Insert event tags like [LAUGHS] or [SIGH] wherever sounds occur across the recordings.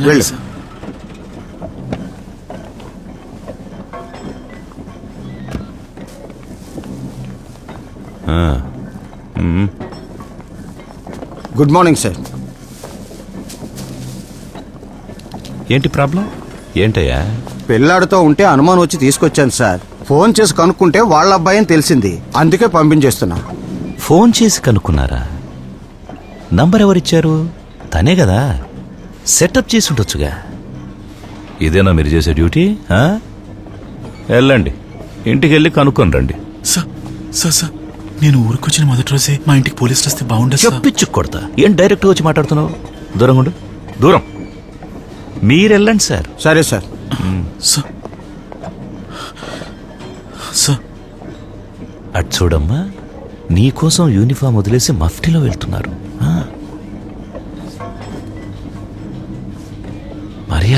వెళ్ళు. Good morning sir. ఏంటి problem? ఏంటయ్యా? పిల్లాడితో ఉంటే అనుమానం వచ్చి తీసుకొచ్చాను సార్. ఫోన్ చేసి కనుక్కుంటే వాళ్ళ అబ్బాయి అని తెలిసింది. అందుకే పంపించేస్తున్నా. ఫోన్ చేసి కనుక్కున్నారా? నంబర్ ఎవరిచ్చారు? తనే కదా. సెటప్ చేసి ఉండొచ్చుగా. ఇదేనా మీరు చేసే డ్యూటీ ఆ? వెళ్ళండి. ఇంటికి వెళ్ళి కనుక్కొని రండి. సార్ సార్ సార్ నేను ఊరికొచ్చిన మొదటి రోజే మా ఇంటికి పోలీసులు వస్తే బాగుండదు సార్. చెప్పించు కొడతా. ఏం డైరెక్ట్ వచ్చి మాట్లాడుతున్నావు? దూరం ఉండు. దూరం. మీరెళ్ళండి సార్. సరే సార్. సార్. సార్. అటు చూడమ్మా నీకోసం యూనిఫామ్ వదిలేసి మఫ్టీలో వెళ్తున్నారు.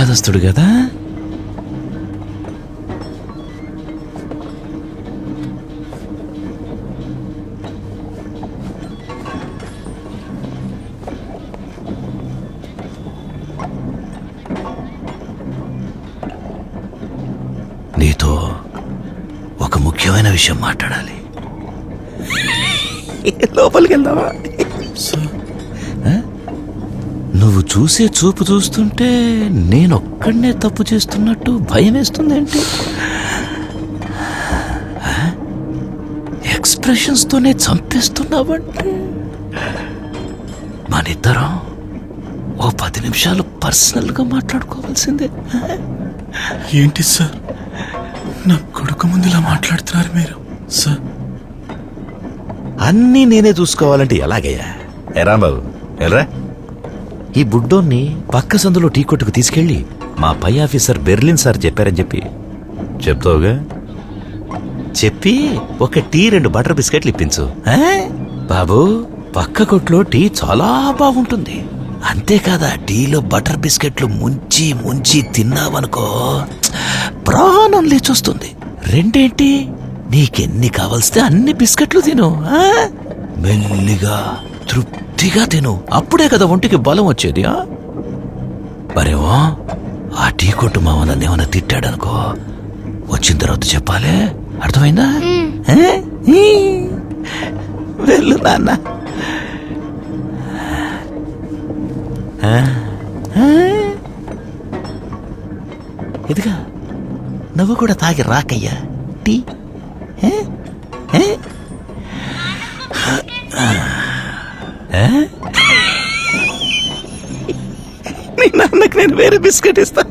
మర్యాదస్తుడు కదా? నీతో ఒక ముఖ్యమైన విషయం మాట్లాడాలి. [LAUGHS] లోపలికి వెళ్దావా సార్. నువ్వు చూసే చూపు చూస్తుంటే నేనొక్కడనే తప్పు చేస్తున్నట్టు భయం వేస్తుందేంటి ఎక్స్ప్రెషన్స్ తోనే చంపేస్తున్నావంటే? మనిద్దరం ఓ పది నిమిషాలు పర్సనల్గా మాట్లాడుకోవాల్సిందే. ఏంటి సార్? నా కొడుకు ముందు ఇలా మాట్లాడుతున్నారు మీరు సార్? అన్నీ నేనే చూసుకోవాలంటే ఎలాగయ్యా? ఎరా బాబు ఎల్రా ఈ బుడ్డోన్ని పక్క సందులో టీ కొట్టుకు తీసుకెళ్ళి మా పై ఆఫీసర్ బెర్లిన్ సార్ చెప్పారని చెప్పి. చెప్తావుగా? చెప్పి ఒక టీ రెండు బటర్ బిస్కెట్లు ఇప్పించు. బాబు పక్క కొట్లో టీ చాలా బాగుంటుంది. అంతేకాదా టీలో బటర్ బిస్కెట్లు ముంచి ముంచి తిన్నావనుకో ప్రాణం లేచొస్తుంది. రెండేంటి? నీకెన్ని కావలిస్తే అన్ని బిస్కెట్లు తిను ఆ? మెల్లిగా తృప్తిగా తిను. అప్పుడే కదా ఒంటికి బలం వచ్చేది ఆ? మరేమో ఆ టీ కొట్టు మావ నన్ను ఏమైనా తిట్టాడనుకో. వచ్చిన తర్వాత చెప్పాలే. అర్థమైందా. వెళ్ళు నాన్న? ఇదిగా నువ్వు కూడా తాగి రాకయ్యా. టీ. మీ నాన్నకి నేను వేరే బిస్కెట్ ఇస్తా.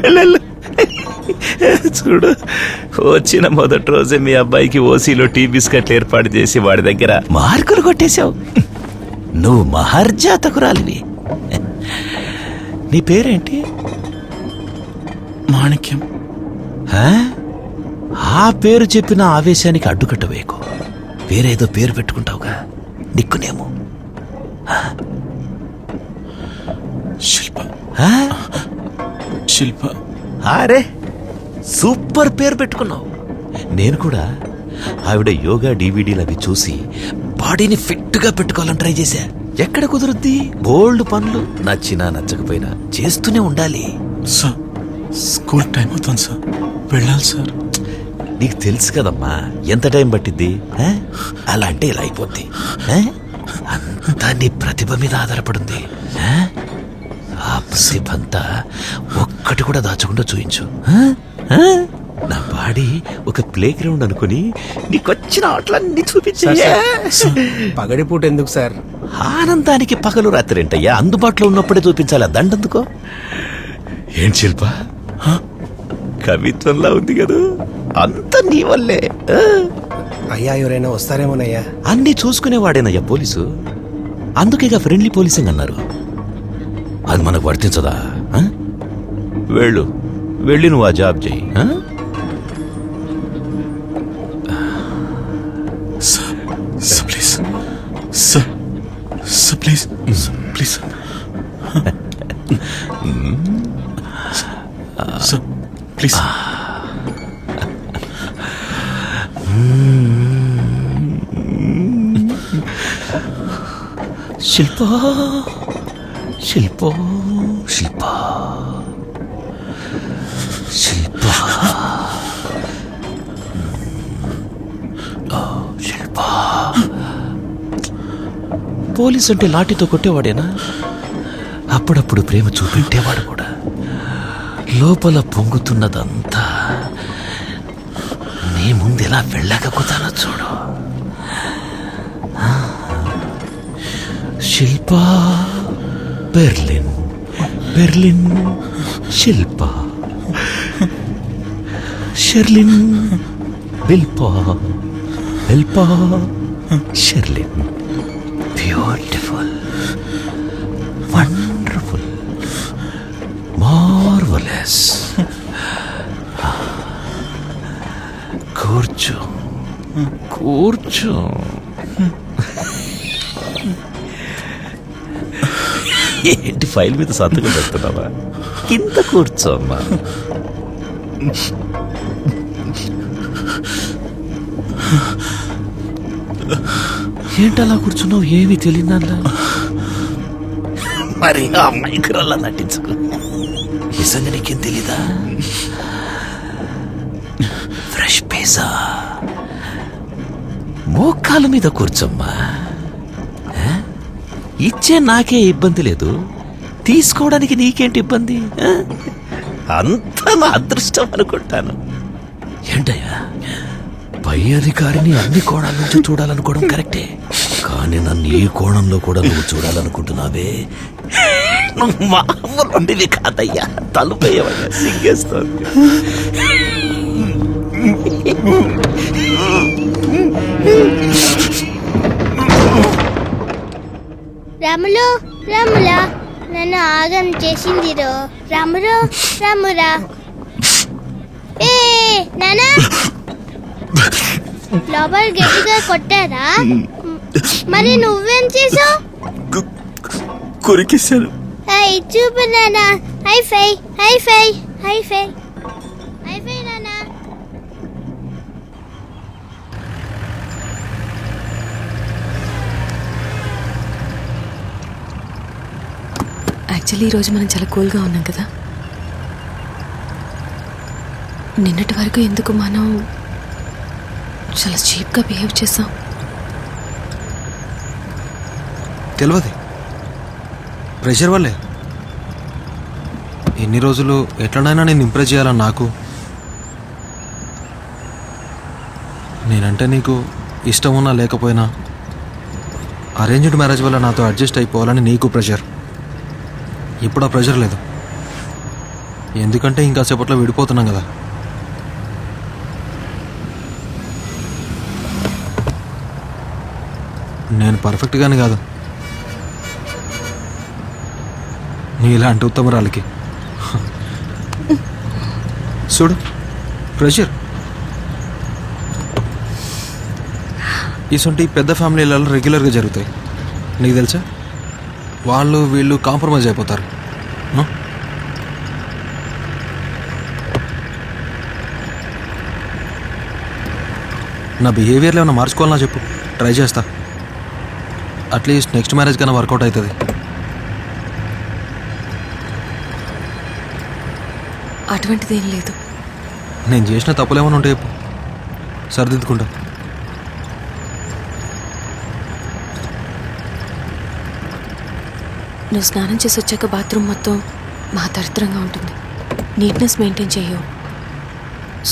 వెళ్ళెళ్ళు. చూడు వచ్చిన మొదటి రోజే మీ అబ్బాయికి ఓసీలో టీ బిస్కెట్లు ఏర్పాటు చేసి వాడి దగ్గర మార్కులు కొట్టేశావు. నువ్వు మహర్జాతకురాలివి. నీ పేరేంటి? మాణిక్యం. ఆ? పేరు చెప్పిన ఆవేశానికి అడ్డుకట్ట వేయకు. వేరేదో పేరు పెట్టుకుంటావుగా. దిక్కునేమో. శిల్ప? శిల్ప. అరే సూపర్ పేరు పెట్టుకున్నావు. నేను కూడా ఆవిడ యోగా డివిడీలు అవి చూసి బాడీని ఫిట్గా పెట్టుకోవాలని ట్రై చేశా. ఎక్కడ కుదురుద్ది? బోల్డ్ పనులు. నచ్చినా నచ్చకపోయినా చేస్తూనే ఉండాలి. సార్ స్కూల్ టైం అవుతుంది సార్. వెళ్ళాలి సార్. నీకు తెలుసు కదమ్మా ఎంత టైం పట్టిద్ది? అలా అంటే ఇలా అయిపోద్ది? అంతా నీ ప్రతిభ మీద ఆధారపడింది. ఆ? ప్రతిభ అంతా ఒక్కటి కూడా దాచకుండా చూయించు? నా బాడీ ఒక ప్లే గ్రౌండ్ అనుకుని నీకొచ్చిన ఆటలన్నీ చూపించే. పగడిపూట ఎందుకు సార్? ఆనందానికి పగలు రాత్రి ఏంటయ్యా అందుబాటులో ఉన్నప్పుడే చూపించాలి? ఆ దండందుకో? ఏం శిల్ప? కవిత్వంలా ఉంది కదా? అంత నీ వల్లే? అయ్యా ఎవరైనా వస్తారేమోనయ్యా? అన్నీ చూసుకునేవాడేనయ్యా పోలీసు. అందుకేగా ఫ్రెండ్లీ పోలీసింగ్ అన్నారు. అది మనకు వర్తించదా? ఆ? వెళ్ళు. వెళ్ళి నువ్వు ఆ జాబ్ చెయ్యి ఆ? Sir please. Sir sir please. Please sir. [LAUGHS] Please. Shilpa Shilpa Shilpa. Shilpa. Oh, Shilpa. Police అంటే లాఠీతో కొట్టేవాడేనా? అప్పుడప్పుడు ప్రేమ చూపెట్టేవాడు కూడా. లోపల పొంగుతున్నదంతా నీ ముందు ఎలా వెళ్ళకపోతానో చూడు. Shilpa Berlin. Berlin Shilpa Sherlin ബിൽപ. ബിൽപ ഷെർലിൻ. ബ്യൂട്ടിഫുൾ. വണ്ടർഫുൾ. മാർവലസ്. കൂർച്ചു. കൂർച്ചു. ఏంటి ఫైల్ మీద సంతకం పెడుతున్నావా? కింద కూర్చోమ్మా ఏంటలా కూర్చున్నావు? ఏమీ తెలియదా మరి ఆ మైక్రోలా నటించుకో. నిజంగా నీకేం తెలీదా? Fresh pizza. మోకాల మీద కూర్చోమ్మా? ఇచ్చే నాకే ఇబ్బంది లేదు. తీసుకోవడానికి నీకేంటి ఇబ్బంది? అంత నా అదృష్టం అనుకుంటాను. ఏంటయ్యా? పై అధికారిని అన్ని కోణాల నుంచి చూడాలనుకోవడం కరెక్టే. కానీ నన్ను ఈ కోణంలో కూడా నువ్వు చూడాలనుకుంటున్నావే. నువ్వు మామూలు ఉండేవి కాదయ్యా. తలుపేయవయ్యా. సిగ్గేస్తోంది రాములు రాములా నన్ను ఆగం చేసిందిరో రాములు రామురా ఏ నానా. లోపల గట్టిగా కొట్టారా? మరి నువ్వేం చేసావు? కొరికేశాను. చూపు నానా. High five high five high five high five నానా యాక్చువల్లీ ఈరోజు మనం చాలా కూల్గా ఉన్నాం కదా. నిన్నటి వరకు ఎందుకు మనం చాలా చీప్గా బిహేవ్ చేసాం? తెలియదు ప్రెషర్ వల్లే. ఎన్ని రోజులు ఎట్లనైనా నేను ఇంప్రెస్ చేయాలని నాకు. నేనంటే నీకు ఇష్టం ఉన్నా లేకపోయినా అరేంజ్డ్ మ్యారేజ్ వల్ల నాతో అడ్జస్ట్ అయిపోవాలని నీకు ప్రెషర్. ఇప్పుడు ఆ ప్రెషర్ లేదు. ఎందుకంటే ఇంకా సేపట్లో విడిపోతున్నాం కదా. నేను పర్ఫెక్ట్గానే కాదు. నీలాంటి ఉత్తమరాలకి. చూడు ప్రెషర్ ఇసుంటి పెద్ద ఫ్యామిలీలలో రెగ్యులర్గా జరుగుతాయి. నీకు తెలుసా? వాళ్ళు వీళ్ళు కాంప్రమైజ్ అయిపోతారు. నో? బిహేవియర్లో ఏమైనా మార్చుకోవాలన్నా చెప్పు. ట్రై చేస్తా. అట్లీస్ట్ నెక్స్ట్ మ్యారేజ్ కన్నా వర్కౌట్ అవుతుంది. అటువంటిది ఏం లేదు. నేను చేసిన తప్పులేమైనా ఉంటే చెప్పు. సరిదిద్దుకుంటా. నువ్వు స్నానం చేసి వచ్చాక బాత్రూమ్ మొత్తం మా దరిద్రంగా ఉంటుంది. నీట్నెస్ మెయింటైన్ చేయవు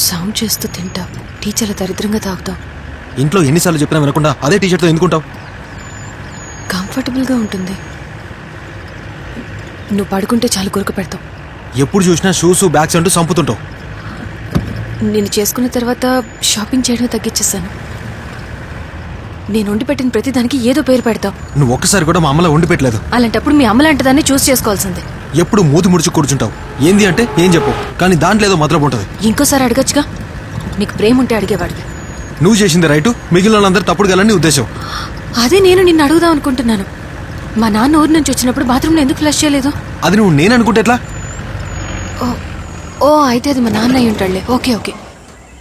సౌండ్ చేస్తూ తింటావు టీచర్ల దరిద్రంగా తాగుతావు ఇంట్లో ఎన్నిసార్లు చెప్పినా వినకుండా అదే టీషర్ట్తో ఎందుకుంటావు? కంఫర్టబుల్గా ఉంటుంది. నువ్వు పడుకుంటే చాలు గురక పెడతావు. ఎప్పుడు చూసినా షూస్ బ్యాగ్స్ అంటూ చంపుతుంటావు నేను చేసుకున్న తర్వాత షాపింగ్ చేయడం తగ్గించేస్తాను. నేను వండి పెట్టిన ప్రతిదానికి ఏదో పేరు పెడతావు. నువ్వు ఒక్కసారి కూడా మా అమ్మలో వండి పెట్టలేదు. అలాంటప్పుడు మీ అమ్మలాంటి దాన్ని చూస్ చేసుకోవాల్సిందే. ఎప్పుడు మూతి ముడిచి కూర్చుంటావు. ఏంది అంటే ఏం చెప్పు. కానీ దాంట్లో ఏదో మొదలు ఉంటుంది. ఇంకోసారి అడగచ్చుగా? నీకు ప్రేమ ఉంటే అడిగేవాడివి. నువ్వు చేసింది రైటు మిగిలిన వాళ్ళందరూ తప్పుడు గలని ఉద్దేశం. అదే నేను నిన్ను అడుగుదాం అనుకుంటున్నాను. మా నాన్న ఊరి నుంచి వచ్చినప్పుడు బాత్రూంలో ఎందుకు ఫ్లష్ చేయలేదు? అది నువ్వు నేను అనుకుంటే ఎట్లా? ఓ ఓ అయితే అది మా నాన్న అయి ఉంటాడులే. Okay okay.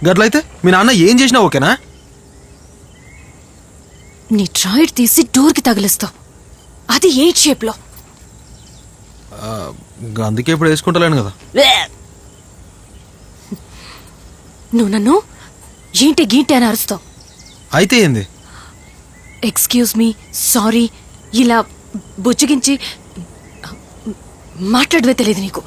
గట్లయితే మీ నాన్న ఏం చేసినా ఓకేనా? నీ డ్రాయిడ్ తీసి డోర్కి తగిలిస్తావు అది ఎయిట్ షేప్లో? అందుకే ఇప్పుడు వేసుకుంటలేను కదా. నువ్వు నన్ను ఏంటి గీంటి అని అరుస్తావు? అయితే ఏంది? ఎక్స్క్యూజ్ మీ సారీ ఇలా బుజ్జగించి మాట్లాడవే తెలియదు నీకు.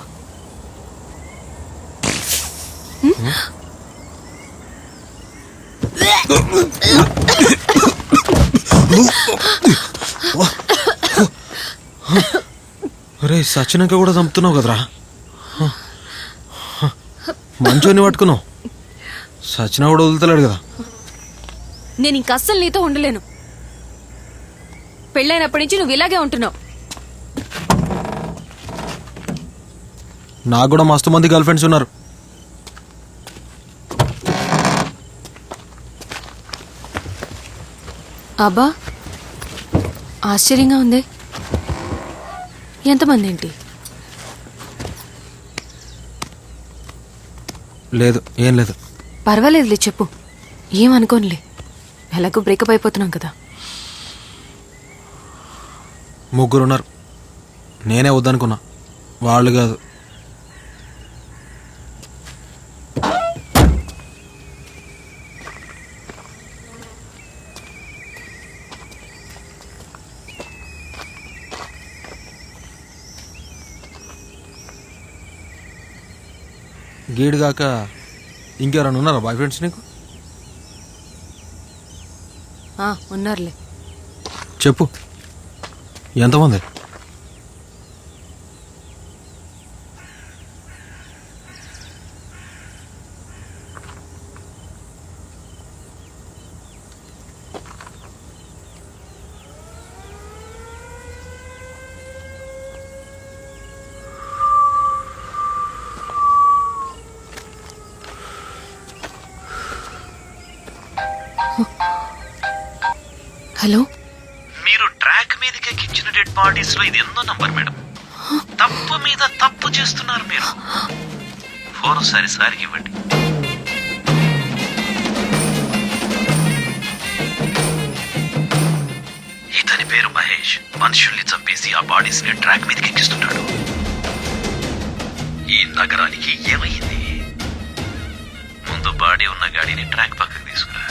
రే సచ్చినాక కూడా చంపుతున్నావు కదరా. మంచోని పట్టుకున్నావు. సచినా కూడా వదులుతలేడు కదా. నేను ఇంక అస్సలు నీతో ఉండలేను. పెళ్ళైనప్పటి నుంచి నువ్వు ఇలాగే ఉంటున్నావు. నాకు కూడా మస్తు మంది గర్ల్ ఫ్రెండ్స్ ఉన్నారు. అబ్బా ఆశ్చర్యంగా ఉంది. ఎంతమంది ఏంటి లేదు ఏం లేదు. పర్వాలేదులే చెప్పు. ఏమనుకోనులే ఎలాగో బ్రేకప్ అయిపోతున్నాం కదా. ముగ్గురు ఉన్నారు నేనే వద్దనుకున్నా. వాళ్ళు కాదు. గీడుగాక ఇంకెవరైనా ఉన్నారా బాయ్ ఫ్రెండ్స్ నీకు? ఉన్నారులే. చెప్పు. ఎంతమంది? హలో? మీరు ట్రాక్ మీదకి ఎక్కించిన డెడ్ బాడీస్లో ఇది ఎన్నో నంబర్ మేడం. తప్పు మీద తప్పు చేస్తున్నారు మీరు. ఫోన్ ఒకసారి సారికి ఇవ్వండి. ఇతని పేరు మహేష్. మనుషుల్ని చంపేసి ఆ బాడీస్ని ట్రాక్ మీదకి ఎక్కిస్తున్నాడు ఈ నగరానికి ఏమైంది? ముందు బాడీ ఉన్న గాడిని ట్రాక్ పక్కకు తీసుకురా.